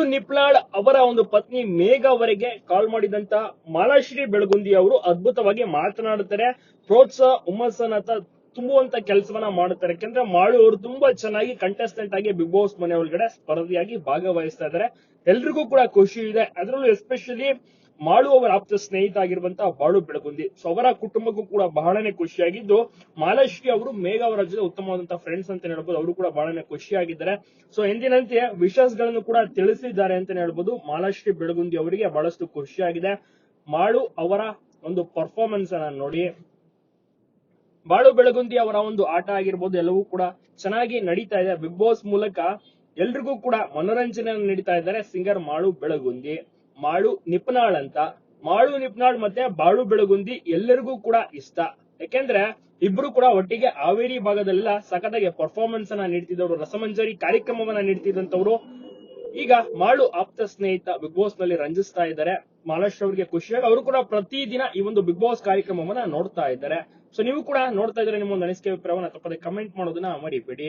ಮಾಳು ನಿಪ್ಲಾಳ್ ಅವರ ಒಂದು ಪತ್ನಿ ಮೇಘ ಅವರಿಗೆ ಕಾಲ್ ಮಾಡಿದಂತ ಮಾಲಾಶ್ರೀ ಬೆಳಗುಂದಿ ಅವರು ಅದ್ಭುತವಾಗಿ ಮಾತನಾಡುತ್ತಾರೆ. ಪ್ರೋತ್ಸಾಹ, ಹುಮ್ಮಸ್ಸನ್ನ ತುಂಬುವಂತ ಕೆಲಸವನ್ನ ಮಾಡುತ್ತಾರೆ. ಯಾಕಂದ್ರೆ ಮಾಳು ಅವರು ತುಂಬಾ ಚೆನ್ನಾಗಿ ಕಂಟೆಸ್ಟೆಂಟ್ ಆಗಿ ಬಿಗ್ ಬಾಸ್ ಮನೆ ಒಳಗಡೆ ಸ್ಪರ್ಧಿಯಾಗಿ ಭಾಗವಹಿಸ್ತಾ ಇದ್ದಾರೆ ಎಲ್ರಿಗೂ ಕೂಡ ಖುಷಿ ಇದೆ. ಅದರಲ್ಲೂ ಎಸ್ಪೆಷಲಿ ಮಾಳು ಅವರ ಆಪ್ತ ಸ್ನೇಹಿತ ಆಗಿರುವಂತಹ ಬಾಳು ಬೆಳಗುಂದಿ. ಸೊ ಅವರ ಕುಟುಂಬಕ್ಕೂ ಕೂಡ ಬಹಳನೇ ಖುಷಿಯಾಗಿದ್ದು, ಮಾಲಾಶ್ರೀ ಅವರು ಮೇಘ ಅವರ ಜೊತೆ ಉತ್ತಮವಾದಂತಹ ಫ್ರೆಂಡ್ಸ್ ಅಂತ ಹೇಳ್ಬೋದು. ಅವರು ಕೂಡ ಬಹಳನೇ ಖುಷಿಯಾಗಿದ್ದಾರೆ. ಸೊ ಎಂದಿನಂತೆ ಗಳನ್ನು ಕೂಡ ತಿಳಿಸಿದ್ದಾರೆ ಅಂತ ಹೇಳ್ಬೋದು. ಮಾಲಾಶ್ರೀ ಬೆಳಗುಂದಿ ಅವರಿಗೆ ಬಹಳಷ್ಟು ಖುಷಿಯಾಗಿದೆ. ಮಾಳು ಅವರ ಒಂದು ಪರ್ಫಾರ್ಮೆನ್ಸ್ ಅನ್ನ ನೋಡಿ. ಬಾಳು ಬೆಳಗುಂದಿ ಅವರ ಒಂದು ಆಟ ಆಗಿರ್ಬೋದು, ಎಲ್ಲವೂ ಕೂಡ ಚೆನ್ನಾಗಿ ನಡೀತಾ ಇದೆ. ಬಿಗ್ ಬಾಸ್ ಮೂಲಕ ಎಲ್ರಿಗೂ ಕೂಡ ಮನೋರಂಜನೆ ನೀಡ್ತಾ ಇದ್ದಾರೆ ಸಿಂಗರ್ ಮಾಳು ಬೆಳಗುಂದಿ. ಮಾಳು ನಿಪ್ನಾಳ್ ಅಂತ. ಮಾಳು ನಿಪ್ನಾಳ್ ಮತ್ತೆ ಬಾಳು ಬೆಳಗುಂದಿ ಎಲ್ಲರಿಗೂ ಕೂಡ ಇಷ್ಟ. ಯಾಕೆಂದ್ರೆ ಇಬ್ರು ಕೂಡ ಒಟ್ಟಿಗೆ ಹಾವೇರಿ ಭಾಗದಲ್ಲೆಲ್ಲ ಸಖತ್ತಾಗಿ ಪರ್ಫಾರ್ಮೆನ್ಸ್ ಅನ್ನ ನೀಡ್ತಿದ್ದವರು, ರಸಮಂಜರಿ ಕಾರ್ಯಕ್ರಮವನ್ನ ನೀಡ್ತಿದ್ದಂತವ್ರು ಈಗ ಮಾಳು ಆಪ್ತ ಸ್ನೇಹಿತ ಬಿಗ್ ಬಾಸ್ನಲ್ಲಿ ರಂಜಿಸ್ತಾ ಇದ್ದಾರೆ. ಮಹಾರಾಷ್ಟ್ರ ಅವರಿಗೆ ಖುಷಿಯಾಗಿ ಅವರು ಕೂಡ ಪ್ರತಿದಿನ ಈ ಒಂದು ಬಿಗ್ ಬಾಸ್ ಕಾರ್ಯಕ್ರಮವನ್ನ ನೋಡ್ತಾ ಇದ್ದಾರೆ. ಸೊ ನೀವು ಕೂಡ ನೋಡ್ತಾ ಇದ್ರೆ ನಿಮ್ಮ ಒಂದು ಅನಿಸಿಕೆ ಅಭಿಪ್ರಾಯವನ್ನ ತಪ್ಪದೆ ಕಮೆಂಟ್ ಮಾಡೋದನ್ನ ಮರಿಬೇಡಿ.